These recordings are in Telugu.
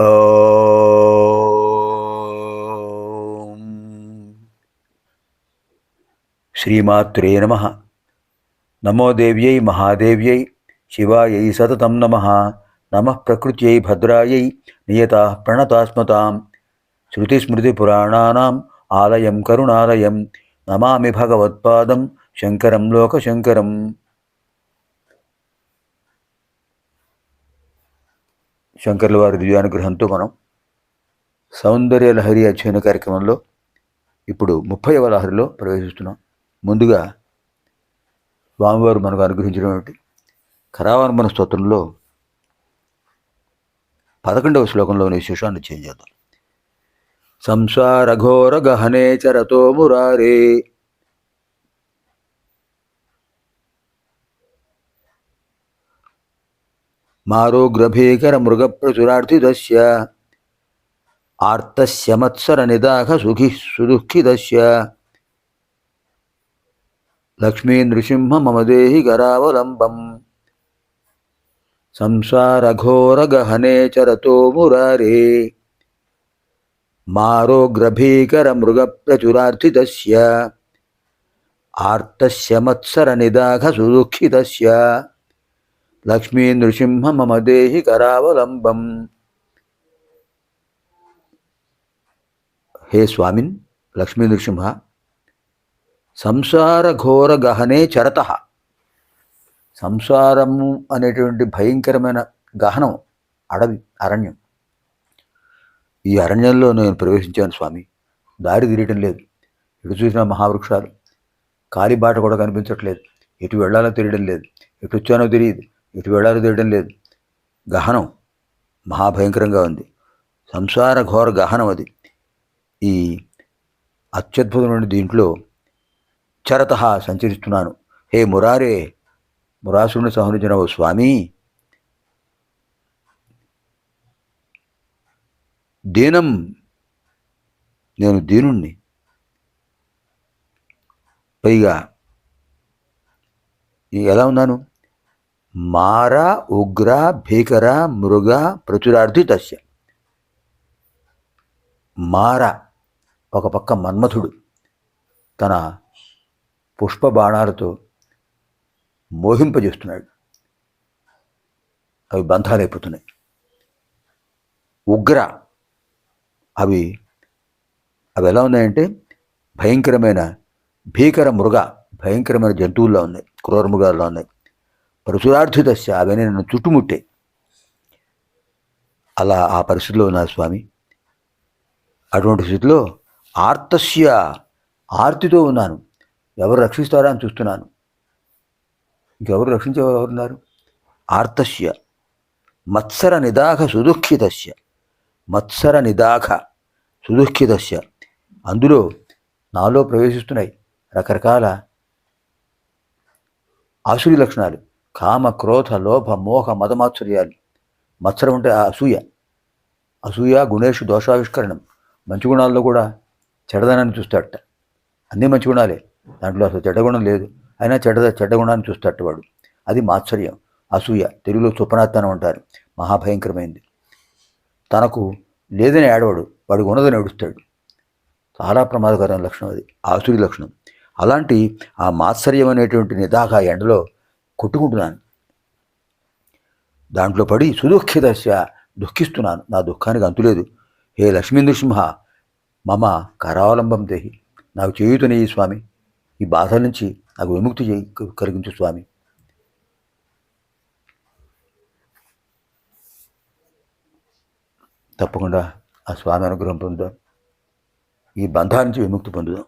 శ్రీమాత్రే నమ. నమోదేవ్యై మహాదేవ్యై శివాయై సతతం నమ. నమ ప్రకృత్యై భద్రాయై నియత ప్రణతాస్మతాం. శృతిస్మృతిపురాణానాం ఆలయం కరుణాలయం. నమామి భగవత్పాదం శంకరం లోకశంకరం. శంకర్ల వారి దివ్యానుగ్రహంతో మనం సౌందర్య లహరి అధ్యయన కార్యక్రమంలో ఇప్పుడు ముప్పైవ లహరిలో ప్రవేశిస్తున్నాం. ముందుగా స్వామివారు మనకు అనుగ్రహించినటువంటి కరావన్మన స్తోత్రంలో పదకొండవ శ్లోకంలోని విశేషాన్ని చేంజ్ చేద్దాం. సంసార ఘోర గహనే చరతో మురారే మారోగ్రభీకర మృగప్రచురార్థిదస్య ఆర్తస్య మత్సర నిదాఘ సుఖి సుదుఃఖిదస్య లక్ష్మీ నృసింహ మమ దేహి కరావలంబం సంసారఘోర గహనే లక్ష్మీ నృసింహ మమ దేహి కరావలంబం హే స్వామిన్ లక్ష్మీ నృసింహ సంసార ఘోర గహనే చరత. సంసారము అనేటువంటి భయంకరమైన గహనం అడవి అరణ్యం. ఈ అరణ్యంలో నేను ప్రవేశించాను స్వామి. దారి తిరగటం లేదు. ఎటు చూసిన మహావృక్షాలు. కాలిబాట కూడా కనిపించట్లేదు. ఎటు వెళ్ళాలో తెలియడం లేదు. ఎటు వచ్చానో తెలియదు. ఎటు వెళ్ళాలో తీయడం లేదు. గహనం మహాభయంకరంగా ఉంది. సంసార ఘోర గహనం అది. ఈ అత్యద్భుతమైన దీంట్లో చరత సంచరిస్తున్నాను. హే మురారే మురాసుని సంహరించిన ఓ స్వామి! దీనం నేను దీనుణ్ణి. పైగా ఎలా ఉన్నాను? మార ఉగ్ర భీకర మృగ ప్రచురార్థి తస్య మార ఒక పక్క మన్మథుడు తన పుష్ప బాణాలతో మోహింపజేస్తున్నాడు. అవి బంధాలైపోతున్నాయి. ఉగ్ర అవి అవి ఎలా ఉన్నాయంటే భయంకరమైన భీకర మృగ భయంకరమైన జంతువుల్లో ఉన్నాయి క్రూర మృగాల్లో ఉన్నాయి. పరశురార్థి అవన్నీ నన్ను చుట్టుముట్టే. అలా ఆ పరిస్థితిలో ఉన్నారు స్వామి. అటువంటి స్థితిలో ఆర్తస్య ఆర్తితో ఉన్నాను. ఎవరు రక్షిస్తారా అని చూస్తున్నాను. ఇంకెవరు రక్షించేవారు ఎవరున్నారు ఆర్తస్య. మత్సర నిదాఘ సుదుఃఖితస్య. మత్సర నిదాఘ సుదుఃఖితస్య. అందులో నాలో ప్రవేశిస్తున్నాయి రకరకాల ఆసురి లక్షణాలు. కామ క్రోధ లోభ మోహ మదమాత్సర్యాలు మత్సరం అంటే ఆ అసూయ. అసూయ గుణేషు దోషావిష్కరణం. మంచి గుణాల్లో కూడా చెడదనాన్ని చూస్తాడట. అన్నీ మంచి గుణాలే. దాంట్లో అసలు చెడ్డ గుణం లేదు. అయినా చెడ్డ చెడ్డ గుణాన్ని చూస్తాడట వాడు. అది మాత్సర్యం. అసూయ. తెలుగులో సుపనాత్తనం అంటారు. మహాభయంకరమైంది. తనకు లేదని ఏడవాడు వాడికి ఉన్నదని ఏడుస్తాడు. చాలా ప్రమాదకరమైన లక్షణం అది. ఆసురి లక్షణం. అలాంటి ఆ మాత్సర్యం అనేటువంటి నిదాఘ ఎండలో కొట్టుకుంటున్నాను. దాంట్లో పడి సుదుఃఖిదశ దుఃఖిస్తున్నాను. నా దుఃఖానికి అంతులేదు హే లక్ష్మీ నృసింహ మమ కరావలంబం దేహి. నాకు చేయుతనేయి స్వామి. ఈ బాధ నుంచి నాకు విముక్తి చేయి కలిగించు స్వామి. తప్పకుండా ఆ స్వామి అనుగ్రహం పొందుదాం. ఈ బంధాల నుంచి విముక్తి పొందుదాం.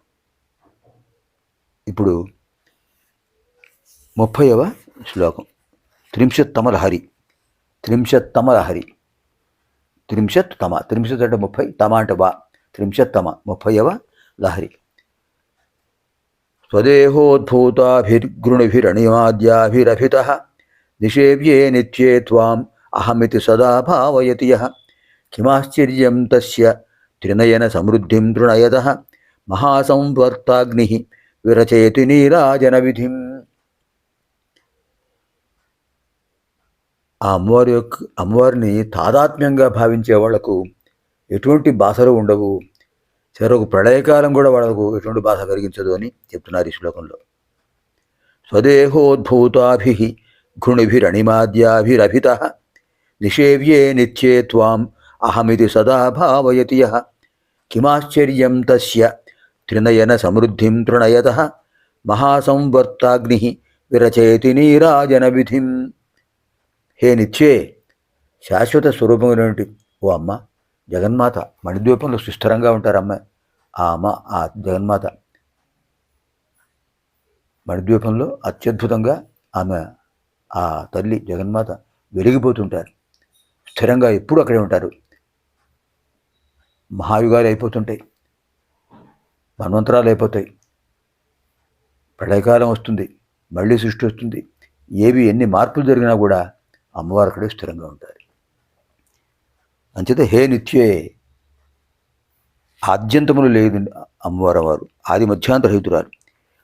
ఇప్పుడు ముప్పైవ శ్లోకం. త్రింశత్తమలహరి. త్రింశత్తమలహరి. త్రింశత్ తమ త్రింశత్ అంటే ముప్పై తమ అంటే బా త్రింశత్తమ. ముప్పైవ లహరి. స్వదేహోద్భూతాభిర్గృణిభిరణిమాద్యాభిరభిత. నిషేవ్యే నిత్యే త్వాం అహమితి సదా భావయతి యః. కిమాశ్చర్యం తస్య త్రినయన సమృద్ధిం తృణయత. మహాసంవర్తాగ్ని విరచయతి నీరాజన విధిం ఆ అమ్మవారి యొక్క అమ్మవారిని తాదాత్మ్యంగా భావించే వాళ్ళకు ఎటువంటి బాధలు ఉండవు. చివరకు ప్రళయకాలం కూడా వాళ్ళకు ఎటువంటి బాధ కలిగించదు అని చెప్తున్నారు ఈ శ్లోకంలో. స్వదేహోద్భూతాభి ఘృణిభిరణిమాద్యాభిరభిత నిషేవ్యే నిత్యే త్వాం అహమితి సదా భావయతి యహ కిమాశ్చర్యం తస్య త్రినయన సమృద్ధిం తృణయత మహాసంవర్తాగ్ని విరచేతి నీరాజన విధిం హే నిత్యే! శాశ్వత స్వరూపమైనటువంటి ఓ అమ్మ జగన్మాత మణిద్వీపంలో సుస్థిరంగా ఉంటారు అమ్మ. ఆ అమ్మ ఆ జగన్మాత మణిద్వీపంలో అత్యద్భుతంగా ఆమె ఆ తల్లి జగన్మాత వెలిగిపోతుంటారు. స్థిరంగా ఎప్పుడు అక్కడే ఉంటారు. మహాయుగాలు అయిపోతుంటాయి. మన్వంతరాలు అయిపోతాయి. ప్రళయకాలం వస్తుంది. మళ్ళీ సృష్టి వస్తుంది. ఏవి ఎన్ని మార్పులు జరిగినా కూడా అమ్మవారు అక్కడే స్థిరంగా ఉంటారు. అంచేత హే నిత్యే ఆద్యంతములు లేదు అమ్మవారు వారు ఆది మధ్యాంతరహితురాలు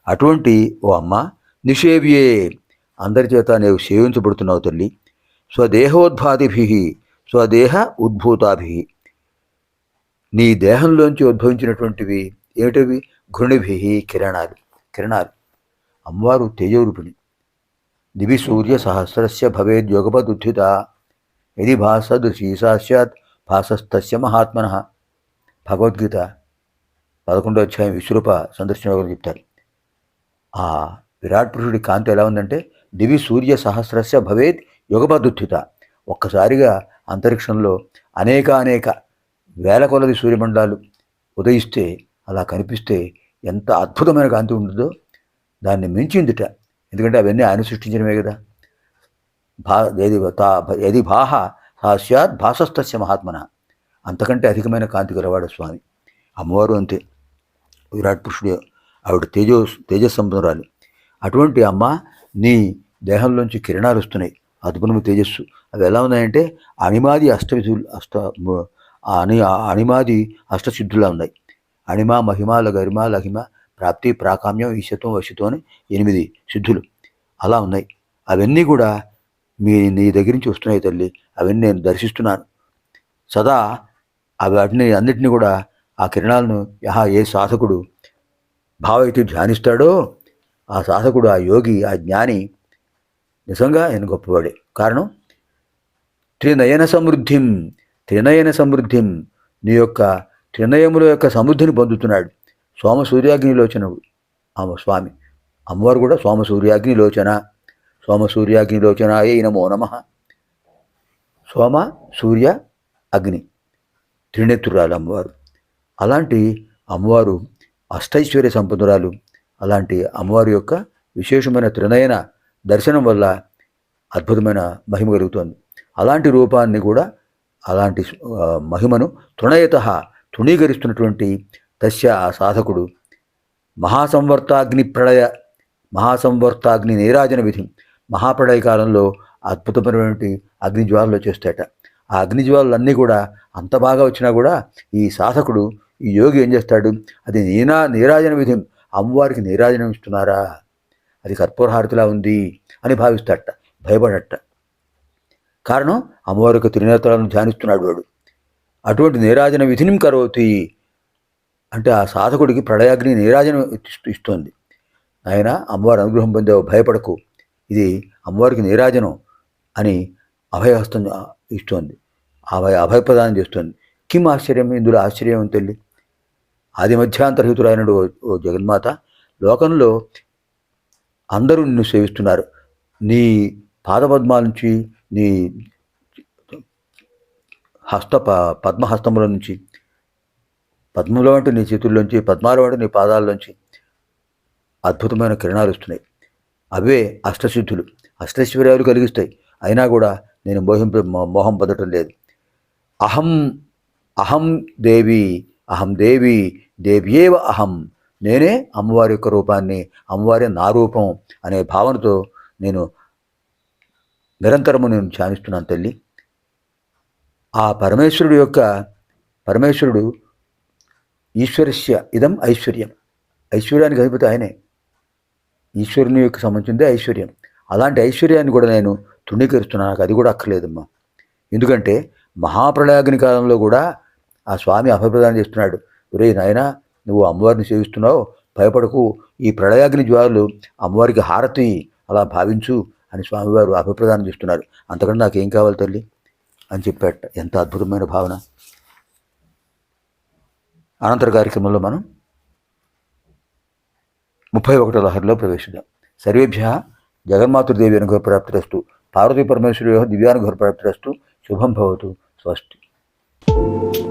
అటువంటి ఓ అమ్మ నిషేవ్యే అందరి చేత నీవు సేవించబడుతున్నావు తల్లి. స్వదేహోద్భాతిభి స్వదేహ ఉద్భూతాభి. నీ దేహంలోంచి ఉద్భవించినటువంటివి ఏమిటవి? ఘృణిభి కిరణాలు. కిరణాలు. అమ్మవారు తేజోరూపిణి. దివి సూర్య సహస్రస్య భవేద్యోగపదుత్థిత యది భాసదృశీ సా భాసస్తస్య మహాత్మన భగవద్గీత పదకొండో అధ్యాయం విశ్వరూప సందర్శన గురించి చెప్తారు ఆ విరాట్ పురుషుడి కాంతి ఎలా ఉందంటే దివి సూర్య సహస్రస్య భవేద్ యుగపదుత్థిత. ఒక్కసారిగా అంతరిక్షంలో అనేక అనేక వేల కొలది సూర్యమండలాలు ఉదయిస్తే అలా కనిపిస్తే ఎంత అద్భుతమైన కాంతి ఉంటుందో దాన్ని మించిందిట ఎందుకంటే అవన్నీ ఆయన సృష్టించినవే కదా. భా ఏది తా ఏది భాహ సాస్యాత్ భాసస్తస్య మహాత్మన. అంతకంటే అధికమైన కాంతి గలవాడు స్వామి. అమ్మవారు అంతే. విరాట్ పురుషుడు ఆవిడ తేజో తేజస్సంపన్నురాలు అటువంటి అమ్మ నీ దేహంలోంచి కిరణాలు వస్తున్నాయి. అద్భుతము తేజస్సు. అవి ఎలా ఉన్నాయంటే అణిమాది అష్టవిధులు అష్ట అణి అణిమాది అష్టసిద్ధులా ఉన్నాయి. అణిమ మహిమ గరిమ లహిమ ప్రాప్తి ప్రాకామ్యం ఈశత్వం వశిత్వం అని ఎనిమిది సిద్ధులు. అలా ఉన్నాయి. అవన్నీ కూడా మీ నీ దగ్గర నుంచి వస్తున్నాయి తల్లి. అవన్నీ నేను దర్శిస్తున్నాను. సదా అవి వాటిని అన్నిటిని కూడా ఆ కిరణాలను యహా ఏ సాధకుడు భావైతే ధ్యానిస్తాడో ఆ సాధకుడు ఆ యోగి ఆ జ్ఞాని నిజంగా ఆయన గొప్పవాడే. కారణం? త్రినయన సమృద్ధిం త్రినయన సమృద్ధిం నీ యొక్క త్రినయముల యొక్క సమృద్ధిని పొందుతున్నాడు. సోమ సూర్యాగ్నిలోచనుడు ఆమె స్వామి. అమ్మవారు కూడా సోమ సూర్యాగ్నిలోచన. సోమ సూర్యాగ్నిలోచన ఏ నమో నమ. సోమ సూర్య అగ్ని. త్రినేత్రురాలు అమ్మవారు. అలాంటి అమ్మవారు అష్టైశ్వర్య సంపన్నురాలు. అలాంటి అమ్మవారి యొక్క విశేషమైన త్రినయన దర్శనం వల్ల అద్భుతమైన మహిమ కలుగుతోంది. అలాంటి రూపాన్ని కూడా అలాంటి మహిమను తృణయత తృణీకరిస్తున్నటువంటి తస్య ఆ సాధకుడు. మహాసంవర్తాగ్ని ప్రళయ మహాసంవర్తాగ్ని నీరాజన విధి. మహాప్రళయ కాలంలో అద్భుతమైనటువంటి అగ్నిజ్వాలలు చేస్తాట ఆ అగ్నిజ్వాలన్నీ కూడా అంత బాగా వచ్చినా కూడా ఈ సాధకుడు ఈ యోగి ఏం చేస్తాడు? అది నీనా నీరాజన విధి. అమ్మవారికి నీరాజనం ఇస్తున్నారా? అది కర్పూరహారతిలా ఉంది అని భావిస్తాడట భయపడట. కారణం అమ్మవారికి యొక్క ధ్యానిస్తున్నాడు వాడు. అటువంటి నీరాజన విధిని కరోతి. అంటే ఆ సాధకుడికి ప్రళయాగ్ని నీరాజనం ఇస్తోంది. ఆయన అమ్మవారి అనుగ్రహం పొందావు భయపడకు. ఇది అమ్మవారికి నీరాజనం అని అభయహస్తం ఇస్తోంది. అభయ అభయప్రదానం చేస్తోంది. కిం ఆశ్చర్యం? ఇందులో ఆశ్చర్యం ఉంది తల్లి ఆది మధ్యాంతరహితుడైనడు ఓ- ఓ జగన్మాత లోకంలో అందరూ నిన్ను సేవిస్తున్నారు. నీ పాదపద్మాల నుంచి నీ హస్త ప- పద్మహస్తముల నుంచి పద్మలో అంటే నీ చేతుల్లోంచి పద్మాల అంటే నీ పాదాల్లోంచి అద్భుతమైన కిరణాలు వస్తున్నాయి. అవే అష్టసిద్ధులు అష్టైశ్వర్యాలు కలిగిస్తాయి. అయినా కూడా నేను మోహింప మోహం పొందటం లేదు. అహం అహం దేవి అహం దేవి దేవ్యేవ అహం. నేనే అమ్మవారి యొక్క రూపాన్ని అమ్మవారి నా రూపం అనే భావనతో నేను నిరంతరము నేను ధ్యానిస్తున్నాను తల్లి. ఆ పరమేశ్వరుడు యొక్క పరమేశ్వరుడు ఈశ్వరస్య ఇదం ఐశ్వర్యం. ఐశ్వర్యానికి అధిపతి ఆయనే. ఈశ్వరుని యొక్క సంబంధించిందే ఐశ్వర్యం. అలాంటి ఐశ్వర్యాన్ని కూడా నేను తృణీకరిస్తున్నాను. నాకు అది కూడా అక్కర్లేదమ్మా. ఎందుకంటే మహాప్రళయాగ్ని కాలంలో కూడా ఆ స్వామి అభయప్రదానం చేస్తున్నాడు. ఒరే నాయనా నువ్వు అమ్మవారిని సేవిస్తున్నావు. భయపడకు. ఈ ప్రళయాగ్ని జ్వాలలు అమ్మవారికి హారతి అలా భావించు అని స్వామివారు అభిప్రదానం చేస్తున్నారు. అంతకన్నా నాకేం కావాలి తల్లి? అని చెప్పాట. ఎంత అద్భుతమైన భావన. అనంతర కార్యక్రమంలో మనం ముప్పై ఒకటో లహరిలో ప్రవేశిద్దాం. సర్వేభ్య జగన్మాతృదేవి అనుగ్రహ ప్రాప్తిరస్తు. పార్వతీ పరమేశ్వరి దివ్యానుగ్రహ ప్రాప్తిరస్తు. శుభం భవతు. స్వస్తి.